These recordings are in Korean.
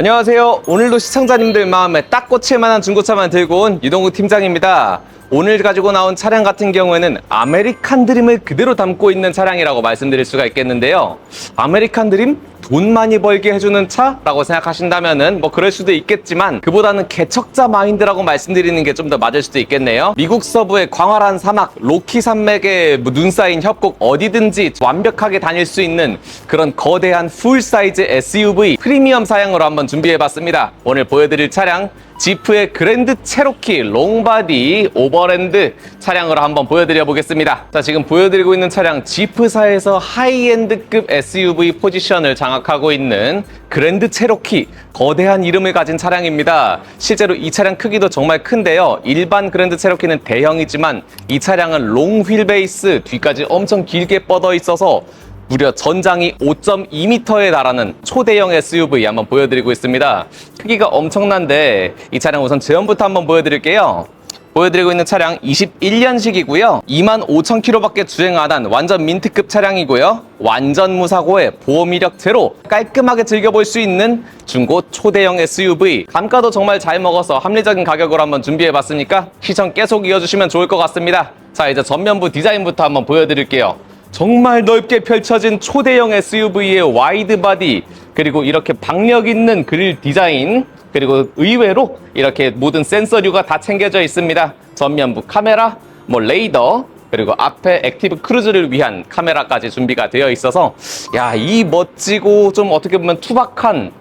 안녕하세요. 오늘도 시청자님들 마음에 딱 꽂힐 만한 중고차만 들고 온 유동우 팀장입니다. 오늘 가지고 나온 차량 같은 경우에는 아메리칸 드림을 그대로 담고 있는 차량이라고 말씀드릴 수가 있겠는데요. 아메리칸 드림? 돈 많이 벌게 해주는 차라고 생각하신다면은 뭐 그럴 수도 있겠지만 그보다는 개척자 마인드라고 말씀드리는 게 좀 더 맞을 수도 있겠네요. 미국 서부의 광활한 사막, 로키 산맥에 뭐눈 쌓인 협곡 어디든지 완벽하게 다닐 수 있는 그런 거대한 풀 사이즈 SUV 프리미엄 사양으로 한번 준비해봤습니다. 오늘 보여드릴 차량 지프의 그랜드 체로키 롱바디 오버랜드 차량으로 한번 보여드려 보겠습니다. 자, 지금 보여드리고 있는 차량 지프사에서 하이엔드급 SUV 포지션을 장악하고 있는 그랜드 체로키 거대한 이름을 가진 차량입니다. 실제로 이 차량 크기도 정말 큰데요. 일반 그랜드 체로키는 대형이지만 이 차량은 롱 휠베이스 뒤까지 엄청 길게 뻗어 있어서 무려 전장이 5.2m에 달하는 초대형 SUV 한번 보여드리고 있습니다. 크기가 엄청난데 이 차량 우선 제원부터 한번 보여드릴게요. 보여드리고 있는 차량 21년식이고요. 25,000km밖에 주행 안 한 완전 민트급 차량이고요. 완전 무사고에 보험 이력 제로 깔끔하게 즐겨볼 수 있는 중고 초대형 SUV 감가도 정말 잘 먹어서 합리적인 가격으로 한번 준비해봤으니까 시청 계속 이어주시면 좋을 것 같습니다. 자 이제 전면부 디자인부터 한번 보여드릴게요. 정말 넓게 펼쳐진 초대형 SUV의 와이드 바디 그리고 이렇게 박력 있는 그릴 디자인 그리고 의외로 이렇게 모든 센서류가 다 챙겨져 있습니다. 전면부 카메라, 뭐 레이더 그리고 앞에 액티브 크루즈를 위한 카메라까지 준비가 되어 있어서 야 이 멋지고 좀 어떻게 보면 투박한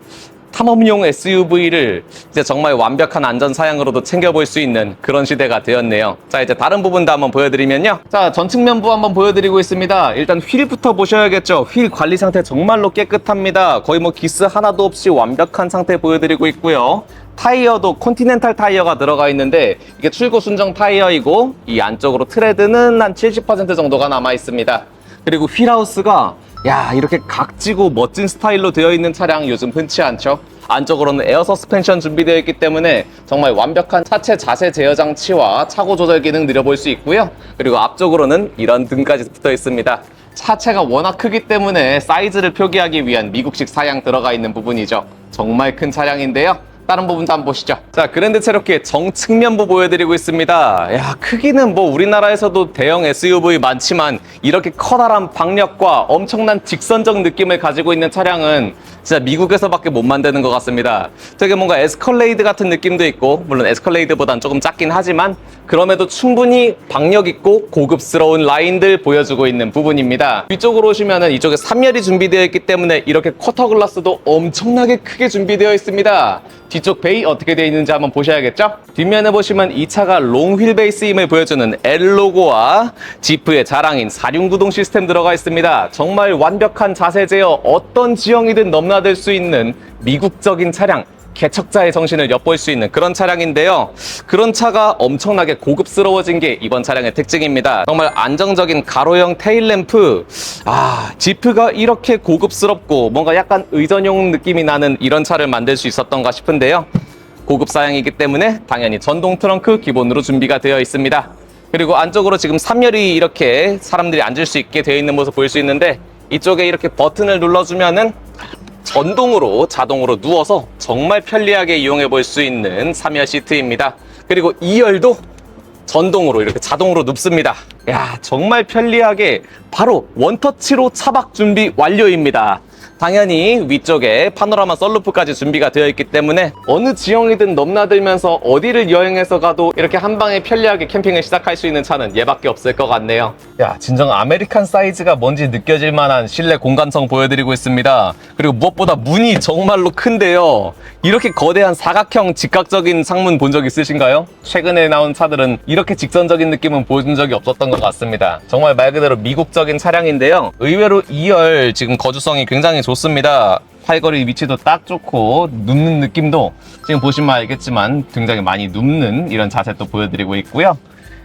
탐험용 SUV를 이제 정말 완벽한 안전 사양으로도 챙겨볼 수 있는 그런 시대가 되었네요. 자, 이제 다른 부분도 한번 보여드리면요. 자, 전 측면부 한번 보여드리고 있습니다. 일단 휠부터 보셔야겠죠. 휠 관리 상태 정말로 깨끗합니다. 거의 뭐 기스 하나도 없이 완벽한 상태 보여드리고 있고요. 타이어도 컨티넨탈 타이어가 들어가 있는데 이게 출고 순정 타이어이고 이 안쪽으로 트레드는 한 70% 정도가 남아 있습니다. 그리고 휠하우스가 야 이렇게 각지고 멋진 스타일로 되어 있는 차량 요즘 흔치 않죠? 안쪽으로는 에어 서스펜션 준비되어 있기 때문에 정말 완벽한 차체 자세 제어 장치와 차고 조절 기능 느려볼 수 있고요. 그리고 앞쪽으로는 이런 등까지 붙어 있습니다. 차체가 워낙 크기 때문에 사이즈를 표기하기 위한 미국식 사양 들어가 있는 부분이죠. 정말 큰 차량인데요 다른 부분도 한번 보시죠. 자, 그랜드 체로키의 정측면부 보여드리고 있습니다. 야, 크기는 뭐 우리나라에서도 대형 SUV 많지만 이렇게 커다란 박력과 엄청난 직선적 느낌을 가지고 있는 차량은 진짜 미국에서밖에 못 만드는 것 같습니다. 되게 뭔가 에스컬레이드 같은 느낌도 있고, 물론 에스컬레이드보단 조금 작긴 하지만 그럼에도 충분히 박력 있고 고급스러운 라인들 보여주고 있는 부분입니다. 위쪽으로 오시면은 이쪽에 3열이 준비되어 있기 때문에 이렇게 쿼터 글라스도 엄청나게 크게 준비되어 있습니다. 뒤쪽 베이 어떻게 되어 있는지 한번 보셔야겠죠? 뒷면에 보시면 이 차가 롱 휠 베이스임을 보여주는 L 로고와 지프의 자랑인 사륜구동 시스템 들어가 있습니다. 정말 완벽한 자세 제어 어떤 지형이든 넘나들 수 있는 미국적인 차량 개척자의 정신을 엿볼 수 있는 그런 차량인데요. 그런 차가 엄청나게 고급스러워진 게 이번 차량의 특징입니다. 정말 안정적인 가로형 테일램프. 아, 지프가 이렇게 고급스럽고 뭔가 약간 의전용 느낌이 나는 이런 차를 만들 수 있었던가 싶은데요. 고급 사양이기 때문에 당연히 전동 트렁크 기본으로 준비가 되어 있습니다. 그리고 안쪽으로 지금 3열이 이렇게 사람들이 앉을 수 있게 되어 있는 모습 보일 수 있는데 이쪽에 이렇게 버튼을 눌러주면은 전동으로 자동으로 누워서 정말 편리하게 이용해 볼 수 있는 3열 시트입니다. 그리고 2열도 전동으로 이렇게 자동으로 눕습니다. 야, 정말 편리하게 바로 원터치로 차박 준비 완료입니다. 당연히 위쪽에 파노라마 썰루프까지 준비가 되어 있기 때문에 어느 지형이든 넘나들면서 어디를 여행해서 가도 이렇게 한 방에 편리하게 캠핑을 시작할 수 있는 차는 얘밖에 없을 것 같네요. 야, 진정 아메리칸 사이즈가 뭔지 느껴질 만한 실내 공간성 보여드리고 있습니다. 그리고 무엇보다 문이 정말로 큰데요. 이렇게 거대한 사각형 직각적인 창문 본 적 있으신가요? 최근에 나온 차들은 이렇게 직선적인 느낌은 보여준 적이 없었던 것 같습니다. 정말 말 그대로 미국적인 차량인데요. 의외로 2열 지금 거주성이 굉장히 좋 습니다. 팔걸이 위치도 딱 좋고 눕는 느낌도 지금 보시면 알겠지만 굉장히 많이 눕는 이런 자세 또 보여드리고 있고요.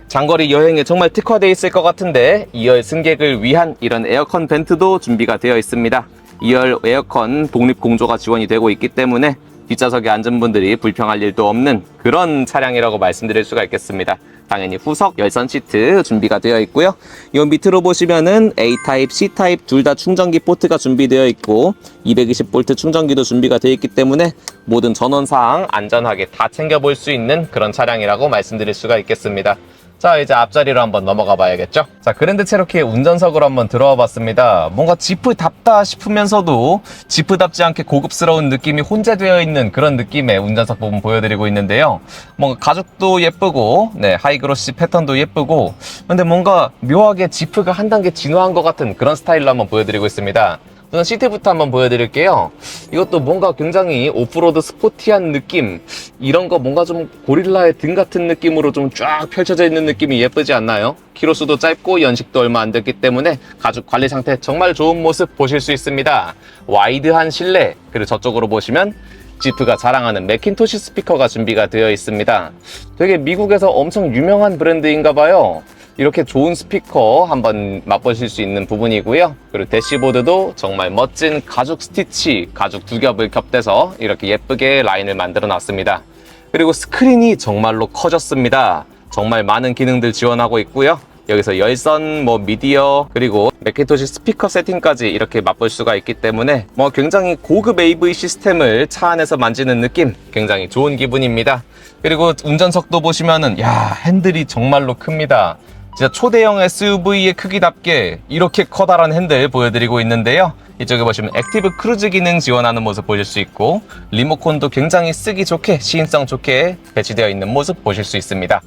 장거리 여행에 정말 특화되어 있을 것 같은데 2열 승객을 위한 이런 에어컨 벤트도 준비가 되어 있습니다. 2열 에어컨 독립 공조가 지원이 되고 있기 때문에 뒷좌석에 앉은 분들이 불평할 일도 없는 그런 차량이라고 말씀드릴 수가 있겠습니다. 당연히 후석 열선 시트 준비가 되어 있고요. 이 밑으로 보시면은 A 타입, C 타입 둘 다 충전기 포트가 준비되어 있고 220V 충전기도 준비가 되어 있기 때문에 모든 전원 사항 안전하게 다 챙겨 볼 수 있는 그런 차량이라고 말씀드릴 수가 있겠습니다. 자 이제 앞자리로 한번 넘어가 봐야겠죠? 자 그랜드 체로키의 운전석으로 한번 들어와 봤습니다. 뭔가 지프답다 싶으면서도 지프답지 않게 고급스러운 느낌이 혼재되어 있는 그런 느낌의 운전석 부분 보여드리고 있는데요. 뭔가 가죽도 예쁘고 네 하이그로시 패턴도 예쁘고 근데 뭔가 묘하게 지프가 한 단계 진화한 것 같은 그런 스타일로 한번 보여드리고 있습니다 우선 시트부터 한번 보여드릴게요. 이것도 뭔가 굉장히 오프로드 스포티한 느낌, 이런 거 뭔가 좀 고릴라의 등 같은 느낌으로 좀 쫙 펼쳐져 있는 느낌이 예쁘지 않나요? 키로수도 짧고 연식도 얼마 안 됐기 때문에 가죽 관리 상태 정말 좋은 모습 보실 수 있습니다. 와이드한 실내, 그리고 저쪽으로 보시면 지프가 자랑하는 맥킨토시 스피커가 준비가 되어 있습니다. 되게 미국에서 엄청 유명한 브랜드인가 봐요. 이렇게 좋은 스피커 한번 맛보실 수 있는 부분이고요. 그리고 대시보드도 정말 멋진 가죽 스티치, 가죽 두 겹을 겹대서 이렇게 예쁘게 라인을 만들어 놨습니다. 그리고 스크린이 정말로 커졌습니다. 정말 많은 기능들 지원하고 있고요. 여기서 열선, 뭐 미디어, 그리고 맥킨토시 스피커 세팅까지 이렇게 맛볼 수가 있기 때문에 뭐 굉장히 고급 AV 시스템을 차 안에서 만지는 느낌 굉장히 좋은 기분입니다. 그리고 운전석도 보시면은 야 핸들이 정말로 큽니다. 진짜 초대형 SUV의 크기답게 이렇게 커다란 핸들 보여드리고 있는데요. 이쪽에 보시면 액티브 크루즈 기능 지원하는 모습 보실 수 있고 리모컨도 굉장히 쓰기 좋게 시인성 좋게 배치되어 있는 모습 보실 수 있습니다.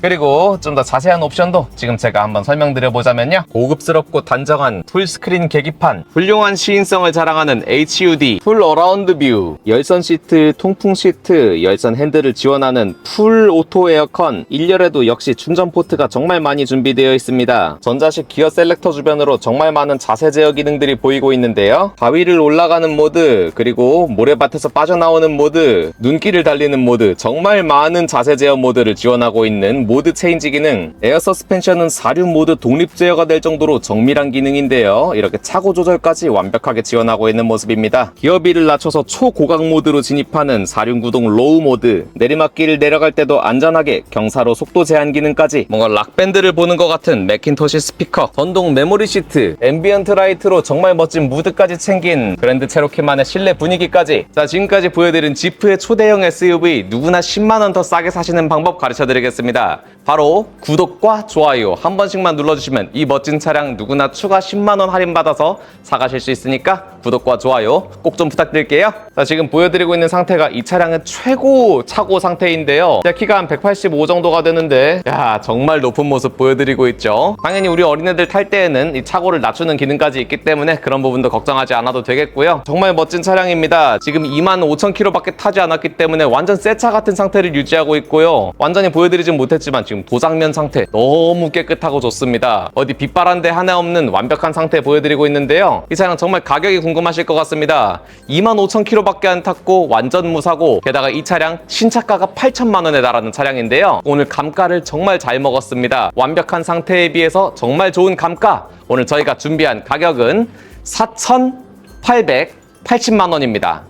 그리고 좀 더 자세한 옵션도 지금 제가 한번 설명드려 보자면요. 고급스럽고 단정한 풀스크린 계기판, 훌륭한 시인성을 자랑하는 HUD, 풀 어라운드 뷰, 열선 시트, 통풍 시트, 열선 핸들을 지원하는 풀 오토 에어컨, 1열에도 역시 충전 포트가 정말 많이 준비되어 있습니다. 전자식 기어 셀렉터 주변으로 정말 많은 자세 제어 기능들이 보이고 있는데요. 바위를 올라가는 모드, 그리고 모래밭에서 빠져나오는 모드, 눈길을 달리는 모드, 정말 많은 자세 제어 모드를 지원하고 있는 모드 체인지 기능, 에어 서스펜션은 사륜 모드 독립 제어가 될 정도로 정밀한 기능인데요. 이렇게 차고 조절까지 완벽하게 지원하고 있는 모습입니다. 기어비를 낮춰서 초고각 모드로 진입하는 사륜 구동 로우 모드, 내리막길을 내려갈 때도 안전하게 경사로 속도 제한 기능까지 뭔가 락밴드를 보는 것 같은 맥킨토시 스피커, 전동 메모리 시트, 앰비언트 라이트로 정말 멋진 무드까지 챙긴 그랜드 체로키만의 실내 분위기까지 자 지금까지 보여드린 지프의 초대형 SUV 누구나 10만원 더 싸게 사시는 방법 가르쳐 드리겠습니다. 바로 구독과 좋아요 한 번씩만 눌러주시면 이 멋진 차량 누구나 추가 10만원 할인받아서 사가실 수 있으니까 구독과 좋아요 꼭 좀 부탁드릴게요. 자, 지금 보여드리고 있는 상태가 이 차량의 최고 차고 상태인데요. 제 키가 한 185 정도가 되는데 야 정말 높은 모습 보여드리고 있죠. 당연히 우리 어린애들 탈 때에는 이 차고를 낮추는 기능까지 있기 때문에 그런 부분도 걱정하지 않아도 되겠고요. 정말 멋진 차량입니다. 지금 2만 5천 킬로밖에 타지 않았기 때문에 완전 새 차 같은 상태를 유지하고 있고요. 완전히 보여드리진 못했지만 지금 도장면 상태 너무 깨끗하고 좋습니다. 어디 빗바란 데 하나 없는 완벽한 상태 보여드리고 있는데요. 이 차량 정말 가격이 궁금하실 것 같습니다. 2만 5천 킬로밖에 안 탔고 완전 무사고 게다가 이 차량 신차가가 8천만 원에 달하는 차량인데요. 오늘 감가를 정말 잘 먹었습니다. 완벽한 상태에 비해서 정말 좋은 감가. 오늘 저희가 준비한 가격은 4,880만 원입니다.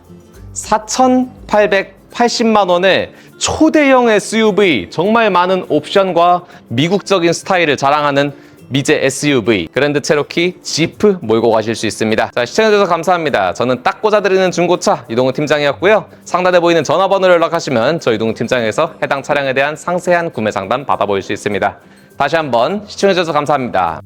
4,880만 원에 초대형 SUV 정말 많은 옵션과 미국적인 스타일을 자랑하는 미제 SUV 그랜드 체로키 지프 몰고 가실 수 있습니다. 자 시청해주셔서 감사합니다. 저는 딱 꽂아드리는 중고차 이동훈 팀장이었고요. 상단에 보이는 전화번호로 연락하시면 저희 이동훈 팀장에서 해당 차량에 대한 상세한 구매 상담 받아보실 수 있습니다. 다시 한번 시청해주셔서 감사합니다.